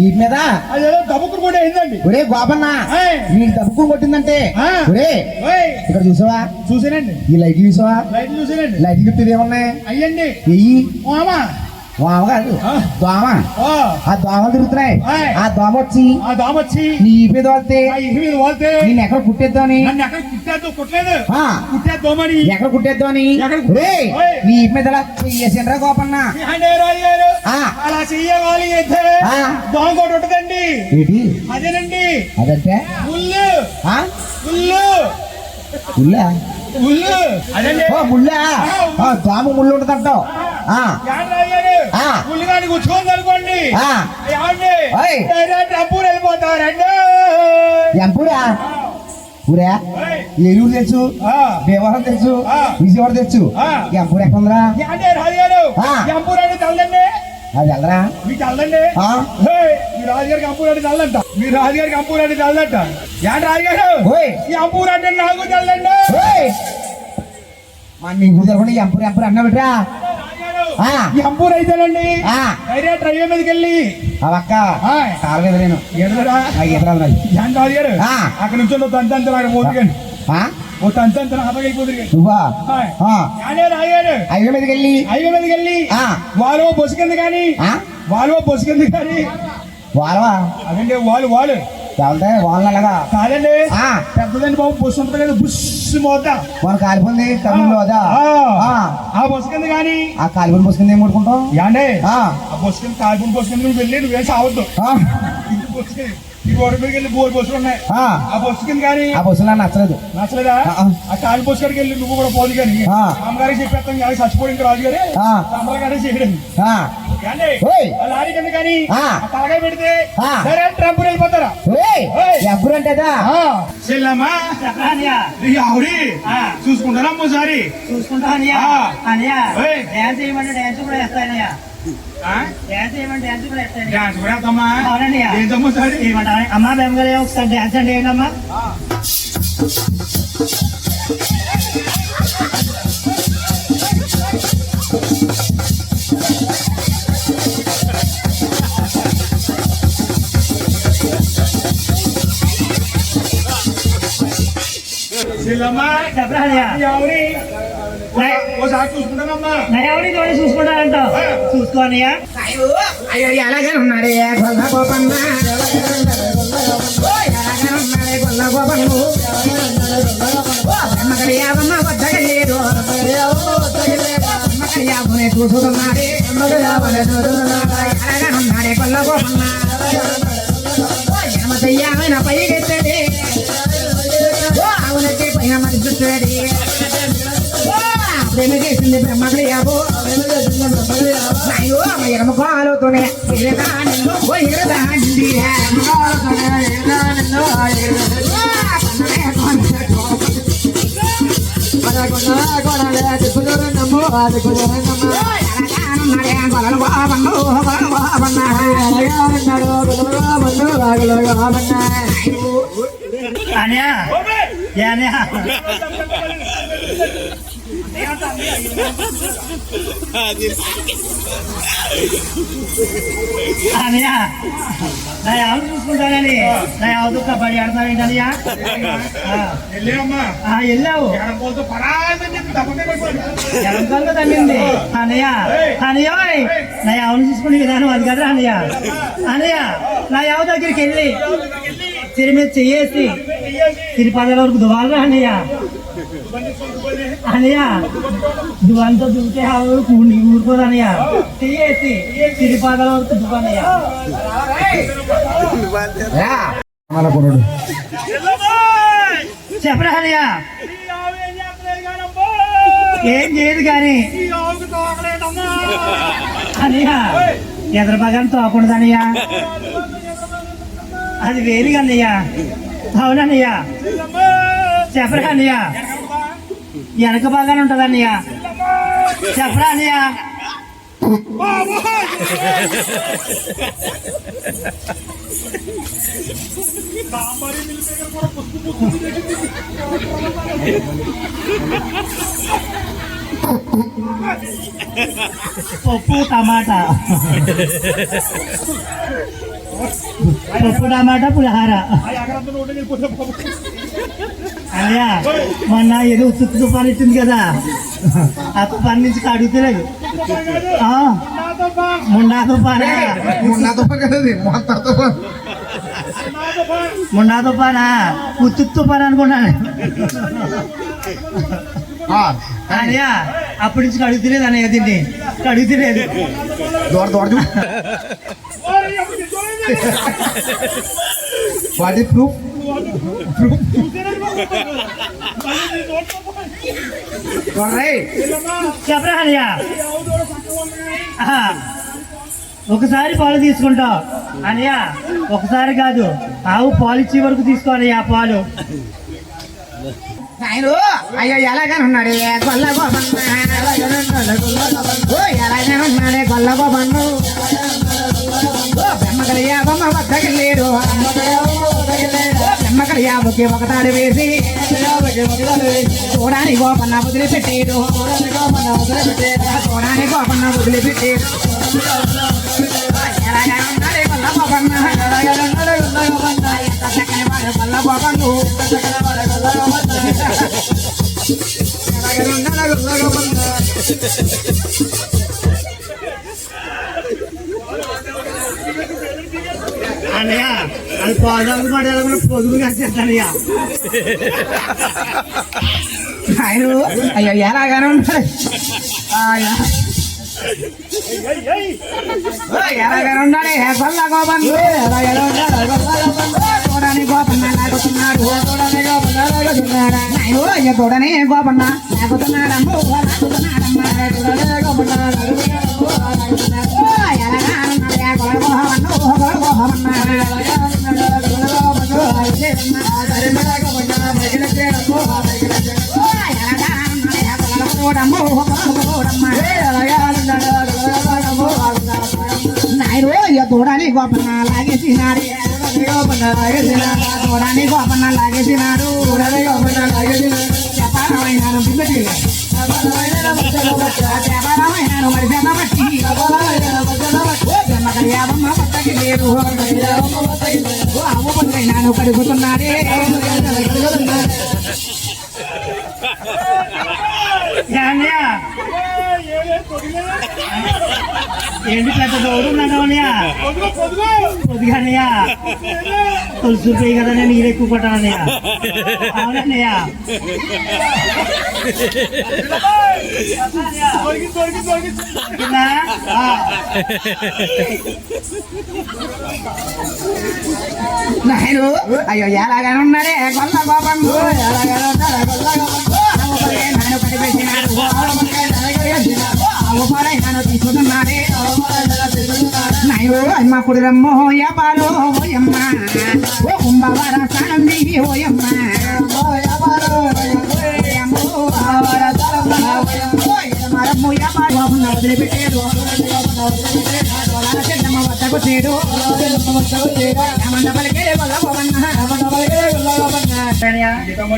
ఈ మీద అదేదో కబుక్కులు కూడా అయిందండి. ఒరే గోపన్న. నీకు దప్పుకుని కొట్టిందంటే. ఒరే ఇక్కడ చూసావా? చూసానండి. ఈ లైట్లు చూసావా? లైట్లు చూసానండి. లైట్లు చుట్టూ ఏమున్నాయి అయ్యండి ఎయ్యి వామ కాదు ఆ. దోమ. ఆ. దోమలు తిరుగుతున్నాయి. ఆ దోమ వచ్చి ఆ దామొచ్చి నీ ఈ మీద ఇంటి మీద వాళ్తే నేను ఎక్కడ కుట్టేద్దామని నన్ను ఎక్కడ కుట్టేద్దు కుట్టలేదు. కుట్టేద్దామని ఎక్కడ కుట్టేద్దామని ఓయ్. నీ మీద ఇలా చెయ్యేసిండ్రా గోపన్న. అలా చెయ్యవాలి అయితే. దోమ కూడా ఉంటదండి. ఏంటి? అదేనండి. అదంటే? ముళ్ళు ఆ? ముళ్ళు ముళ్ళా. ముళ్ళు అదండి ఓ ముళ్ళా? ఆ, దోమ ముళ్ళు. ఉంటదంటావు ఆ. యాడ్ రాజుగారు ఆ. ముళ్ళు కానీ కూర్చోండి అనుకోండి. వెళ్ళిపోతారండి ఎంపురా ఊరా. ఏలూరు ఆ. భీమవరం ఆ. విజయవాడ ఆ. ఎంపూరు ఎక్కడ ఉందిరా అంటే రాజుగారు ఆ. అంపూర్ అంటే చల్లండి అది వెళ్ళరా మీకు చల్లండి మీ రాజుగారికి అంపూర్ అంటే చల్లంట మీ రాజుగారికి అంపూర్ అంటే చల్లంట యాడ్ రాజుగారు. ఈ అంపూర్ అంటే నాకు చల్లండి ఓయ్! మా నీ అన్న ఆ. ఈ అంపూర్ అయితేనండి. డైరెక్ట్ రైవే మీదకి వెళ్ళి. అవక్క. కారు మీద నేను ఎదురా ఎదురాలి రాజుగారు. అక్కడ నుంచి తంతంత నాకు పోతుకండి? ఓ తంతంత హతగైపోతుంది నువ్వా? రాజుగారు? హైవే మీదకి వెళ్ళి. హైవే మీదకి వెళ్ళి. ఆ. వాళ్ళు బొసుకుంది కానీ? వాళ్ళు బొసుకుంది కానీ. వాళ్ళవా అదండి వాళ్ళు వాళ్ళు వెళ్తే అలాగా కాదండి. పెద్దదండి బాబు బస్సు ఉంటుంది కదా బుష్ మోత మన కాలిపోయింది కర్నూలు అదా ఆ. బస్సు కింద కానీ ఆ కాలిపోయిన పుస్తకం ఏం ముట్టుకుంటాం యాండే ఆ. బస్సు కింద కాల్పుని బస్సు కింద నువ్వు వెళ్ళి నువ్వేం సావద్దు ఆ. ఇంటి బస్సు కింద, ఈ గోడ మీదకి వెళ్ళి బోర్ బస్సులు ఉన్నాయి ఆ. బస్సు కింద కానీ ఆ బస్సులో నాకు నచ్చలేదు నచ్చలేదా ఆ, కాలి బస్సు కాడికి వెళ్ళి నువ్వు కూడా పోదు కానీ. అమ్మగారికి చెప్పేస్తాం కానీ చచ్చిపోయింది రాజు గారి ఆ. అమ్మగారే చేయడం ఆ. యాండే ఓయ్. ఆ లారీ కింద కానీ ఆ. ఆ తలకాయ పెడితే ఆ. సరే ట్రంప్ వెళ్ళిపోతారా? ఓయ్! ఓయ్. ఎప్పుడు అంటేదా చెల్లమ్మా. ఆవిడి చూసుకుంటారా అమ్మోసారి చూసుకుంటా అనియా ఆ. అనియా ఓయ్. డ్యాన్స్ చేయమంటే డ్యాన్స్ కూడా డ్యాన్స్ చేయమంటే డ్యాన్స్ కూడా వేస్తాను డాన్స్ కూడా ఏమంటారా? అమ్మా బెమ్మగారు ఒకసారి డ్యాన్స్ అంటే ఏంటమ్మా? చెల్లమ్మా చెప్పరా అనియా ఆవిడి ఓసారి చూసుకుంటానమ్మా. నా ఎవరి తోటి చూసుకుంటానంటావు చూసుకో అనియా అయ్యో ఎలాగే ఉన్నాడే గొల్ల గోపన్న ఎలాగే ఉన్నాడే గొల్ల గోపన్ను అమ్మకడి యావమ్మ వద్దగా లేదు అమ్మకడి యావనే చూసుకున్నాడే ఎలాగే ఉన్నాడే గొల్ల గోపన్న ఎనమతయ్యామైన పైకెత్తడే పైన ప్రేమ చేసింది బ్రహ్మకడి యాబో అయ్యో అనియా. అనియా అనియా నా ఎవరు చూసుకుంటానని నా ఎవరు కబడ్డీ ఆడతావు వెళ్ళావు ఎడపోతూ పరాదని అనయ్యా తప్పకే అనయ్య అనయ్య నా ఎవరు చూసుకునే విధానం అది కదా అనయ్య అనయ్య నా ఎవ దగ్గరికి వెళ్ళి తిరి మీద చెయ్యేసి. తిరి పదాల వరకు దువాలు అనయ్య అనయ్య దువాలతో దువ్వుతే కూడి ఊరుకోదు అనయ్య చెయ్యేసి తిరి పదాల వరకు దువ్వనయ్య కొనుడు. చెప్పరా అనయ్య ఏం చేయదు కానీ. అనయ్య ఎదురు పగని తోకూడదు అనయ్య అది వేరుగా అన్నయ్య. అవునన్నయ్య చెప్పరా అన్నయ్య? వెనక బాగానే ఉంటుంది అన్నయ్య? చెప్పరా అన్నయ్య? కూడా పప్పు టమాటా పప్పు టమాటా పులిహార. అయ్యా మొన్న ఏదో ఉత్తు తుఫాన్ ఇచ్చింది కదా ఆ తుఫాన్ నుంచి. ఆ, నా తుఫాన్. ముండా తుఫానా నా తుఫాన్ కదా ఇది, మొత్తం తుఫాన్. ముండా తుఫానా ఉత్తు తుఫాన్ అనుకున్నాను అయ్యా అప్పటి నుంచి అడుగుతలేదు అన్నయ్య దీన్ని అడుగుతలేదు అప్పుడు చూడండి. What proof. చెప్పరా అన్నయ్య. ఒకసారి పాలు తీసుకుంటావు. అన్నయ్య ఒకసారి కాదు. ఆవు పాలు ఇచ్చే వరకు తీసుకోవాలి ఆ పాలు. నాయను అయ్యో ఎలాగని ఉన్నాడే? గొల్ల గోపన్న. ఓ ఎలాగని ఉన్నాడే? గొల్ల గోపన్ను. బెమ్మకలియా యాభమ్మ వద్దకి లేడు. బెమ్మకలియా యాభకి ఒకతాడు వేసి చూడాని గోపన్న వదిలిపెట్టేడు. చూడాని గోపన్న వదిలిపెట్టేడు. అది పాదాలు పడేలా పొదుగు కట్టేస్తానయ్యా ఆయన అయ్యో ఎలాగానే ఉంటాడు ఆయా. ఎలాగానే ఉన్నాడు గొల్ల గోపన్ను చూడని గోపన్న లాగుతున్నాడు చూడని గోపన్న లాగుతున్నాడు నాయను అయ్యో చూడని గోపన్న లాగుతున్నాడమ్మో లాగుతున్నాడమ్మ చూడని గోపన్న నాయరు ఇక గోపన్న లాగేసినాడు గోపన్న లాగేసినాడు చూడని గోపన్న లాగేసినాడు చూడని గోపన్న లాగేసినాడు వ్యాపారమైనాను బిగ్గటి వ్యాపారమైనాను మరి వ్యాపారట్టి యాభమ్మ పట్టకి అవ్వ కడుగుతున్నాడే అన్నయ్య ఏంటి పెద్ద దౌడు ఉన్నాను అన్నయ్య? కదా నేను నీరు ఎక్కువ పట్టానయ్యా అన్నయ్య. నాయను అయ్యో ఎలాగానే ఉన్నాడే ఎలాగానే ఉన్నాడే నాను కనిపెట్టినాడు అవ్వపడే నాను తీసుకున్నాడే నాయు అమ్మ కుడిరమ్మో యాపాలో ఓయమ్మ ఓ కుంభవర సానంది ఓయమ్మ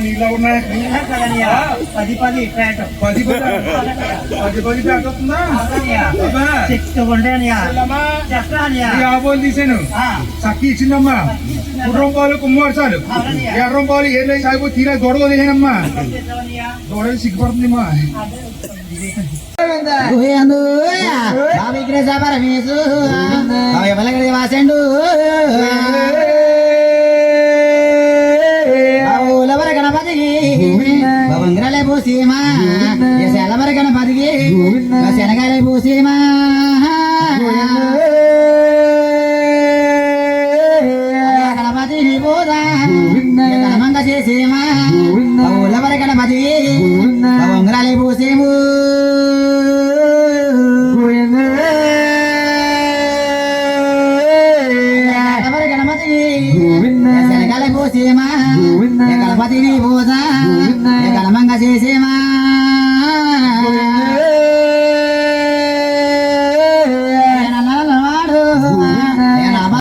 నీళ్ళ కదన్నయ్య. పది పది ప్యాట్ పది పది పది పది ప్యాక్ తీసాను చక్కి ఇచ్చిందమ్మా కుర్రం పాలు కుమ్మడిసాలు ఎర్రం పాలు సాగిపోయి తీరా దొడవ తీసానమ్మా చేసావన్నయ్య? దొడవ సిగ్గుపడుతుందమ్మా బాబులవర గణపతికి. భవంగ్రలే పూసీమా? ఎసలవర గణపతికి? శనగలే పూసీమా?